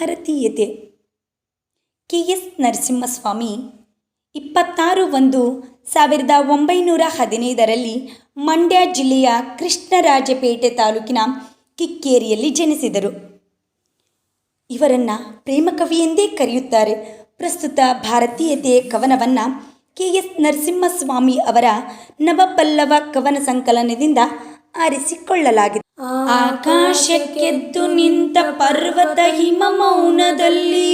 ಭಾರತೀಯತೆ. K S Narasimhaswamy ಇಪ್ಪತ್ತಾರು ಒಂದು ಸಾವಿರದ ಒಂಬೈನೂರ ಹದಿನೈದರಲ್ಲಿ ಮಂಡ್ಯ ಜಿಲ್ಲೆಯ ಕೃಷ್ಣರಾಜಪೇಟೆ ತಾಲೂಕಿನ ಕಿಕ್ಕೇರಿಯಲ್ಲಿ ಜನಿಸಿದರು. ಇವರನ್ನು ಪ್ರೇಮಕವಿ ಎಂದೇ ಕರೆಯುತ್ತಾರೆ. ಪ್ರಸ್ತುತ ಭಾರತೀಯತೆಯ ಕವನವನ್ನು ಕೆ ಎಸ್ ನರಸಿಂಹಸ್ವಾಮಿ ಅವರ ನವಪಲ್ಲವ ಕವನ ಸಂಕಲನದಿಂದ ಆರಿಸಿಕೊಳ್ಳಲಾಗಿದೆ. ಆಕಾಶಕ್ಕೆದ್ದು ನಿಂತ ಪರ್ವತ ಹಿಮ ಮೌನದಲ್ಲಿ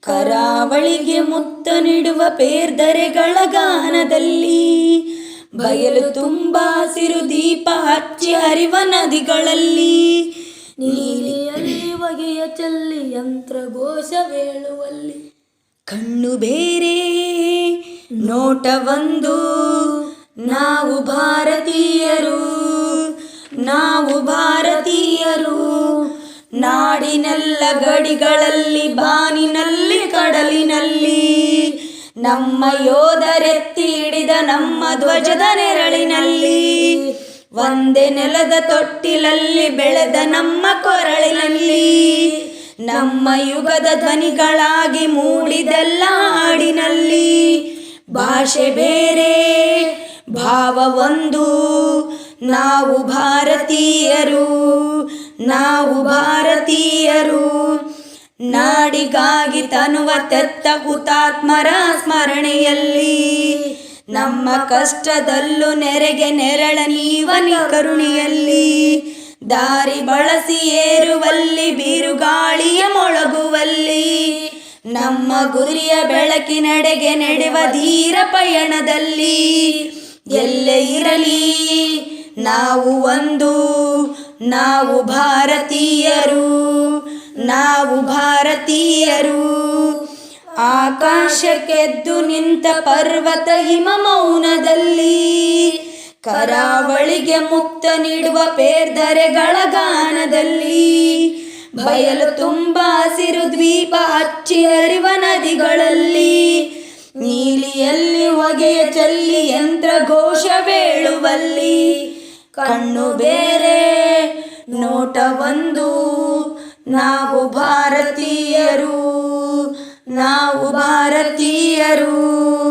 ಕರಾವಳಿಗೆ ಮುತ್ತ ನೀಡುವ ಪೇರ್ದರೆಗಳ ಗಾನದಲ್ಲಿ ಬಯಲು ತುಂಬ ಹಸಿರು ದೀಪ ಹಚ್ಚಿ ಹರಿವ ನದಿಗಳಲ್ಲಿ ನೀಲಿಯಲ್ಲಿ ಹೊಗೆಯ ಚೆಲ್ಲಿ ಯಂತ್ರಘೋಷವೇಳುವಲ್ಲಿ ಕಣ್ಣು ಬೇರೆ ನೋಟ ಒಂದು ನಾವು ಭಾರತೀಯರು ನಾವು ಭಾರತೀಯರು. ನಾಡಿನೆಲ್ಲ ಗಡಿಗಳಲ್ಲಿ, ಬಾನಿನಲ್ಲಿ, ಕಡಲಿನಲ್ಲಿ ನಮ್ಮ ಯೋಧರೆತ್ತಿ ಹಿಡಿದ ನಮ್ಮ ಧ್ವಜದ ನೆರಳಿನಲ್ಲಿ ಒಂದೇ ನೆಲದ ತೊಟ್ಟಿಲಲ್ಲಿ ಬೆಳೆದ ನಮ್ಮ ಕೊರಳಿನಲ್ಲಿ ನಮ್ಮ ಯುಗದ ಧ್ವನಿಗಳಾಗಿ ಮೂಡಿದೆಲ್ಲ ಹಾಡಿನಲ್ಲಿ ಭಾಷೆ ಬೇರೆ, ಭಾವ ಒಂದು. ನಾವು ಭಾರತೀಯರು ನಾವು ಭಾರತೀಯರು. ನಾಡಿಗಾಗಿ ತನುವ ತೆತ್ತ ಹುತಾತ್ಮರ ಸ್ಮರಣೆಯಲ್ಲಿ, ನಮ್ಮ ಕಷ್ಟದಲ್ಲೂ ನೆರೆಗೆ ನೆರಳ ನೀವನಿ ಕರುಣಿಯಲ್ಲಿ. ದಾರಿ ಬಳಸಿ ಏರುವಲ್ಲಿ, ಬಿರುಗಾಳಿಯ ಮೊಳಗುವಲ್ಲಿ. ನಮ್ಮ ಗುರಿಯ ಬೆಳಕಿನಡೆಗೆ ನಡೆವ ಧೀರ ಪಯಣದಲ್ಲಿ. ಎಲ್ಲೇ ಇರಲಿ ನಾವು ಒಂದು, ನಾವು ಭಾರತೀಯರು ನಾವು ಭಾರತೀಯರು. ಆಕಾಶಕ್ಕೆದ್ದು ನಿಂತ ಪರ್ವತ ಹಿಮ ಮೌನದಲ್ಲಿ, ಕರಾವಳಿಗೆ ಮುಕ್ತ ನೀಡುವ ಪೇರ್ದರೆಗಳ ಗಾನದಲ್ಲಿ, ಬಯಲು ತುಂಬ ಹಸಿರು ದ್ವೀಪ ಹಚ್ಚಿ ಹರಿವ ನದಿಗಳಲ್ಲಿ, ನೀಲಿಯಲ್ಲಿ ಹೊಗೆಯ ಚಲ್ಲಿ ಯಂತ್ರ ಘೋಷವೇಳುವಲ್ಲಿ ಕಣ್ಣು ಬೇರೆ ನೋಟ ಒಂದು. ನಾವು ಭಾರತೀಯರು ನಾವು ಭಾರತೀಯರು.